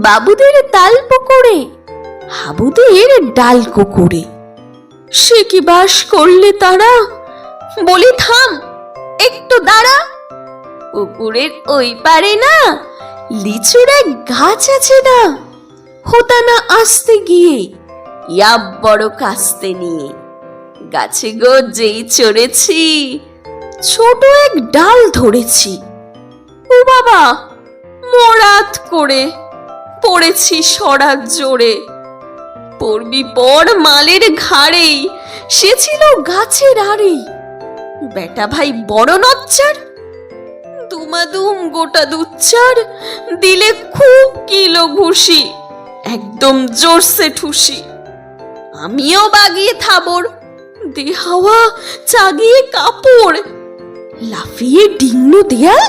বাবুদের তাল পুকুরে, হাবুদের ডাল কুকুরে। সে কি বাস করলে তারা? বলি থাম, একটু দাঁড়া। পুকুরের ওই পারে না, লিচুর এক গাছ আছে না। হতা না আসতে গিয়ে ইয়া বড় কাস্তে নিয়ে, গাছে গো যেই চড়েছি, ছোট এক ডাল ধরেছি। ও বাবা, মরাত করে। পড়েছি সরাত জোরে। পড়বি পর মালের ঘাড়েই সে ছিল গাছের আড়েই বেটা ভাই বড় নচ্চার দুমাদুম গোটা দুচ্চার, দিলে খুব কিলো ঘুষি, একদম জোরসে ঠুসি। আমিও বাগিয়ে থাবর দে হাওয়া চাগিয়ে কাপড়, লাফিয়ে ডিঙ্গু দেয়াল,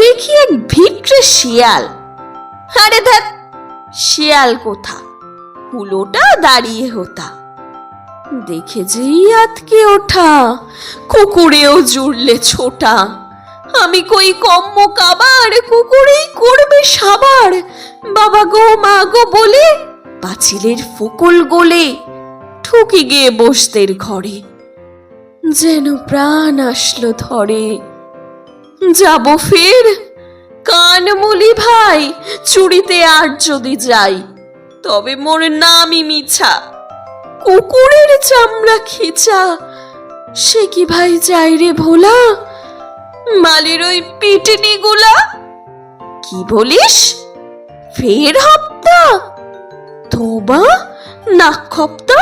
দেখি এক ভিটরে শিয়াল। আরে ধ্যাত শিয়াল কোথা? হুলোটা দাঁড়িয়ে হতা। দেখে যেই আতকে ওঠা, কুকুরেও জুড়লে ছোটা। আমি কই কম্ম কাবার, কুকুরেই করবে সাবার। বাবা গো, মা গো, বলে পাঁচিলের ফোকল গোলে ঠুকি গিয়ে বসতের ঘরে। যেন প্রাণ আসলো ধরে। যাব ফের কানমুলি ভাই, চুরিতে আর যদি যাই, তবে মোর নামই মিছা। কুকুরের চামড়া খিচা, সে কি ভাই যাই রে ভোলা? মালির ওই পিটনি গুলা? কি বলিস? ফের হপ্তা? তোবা নাক খপ্তা?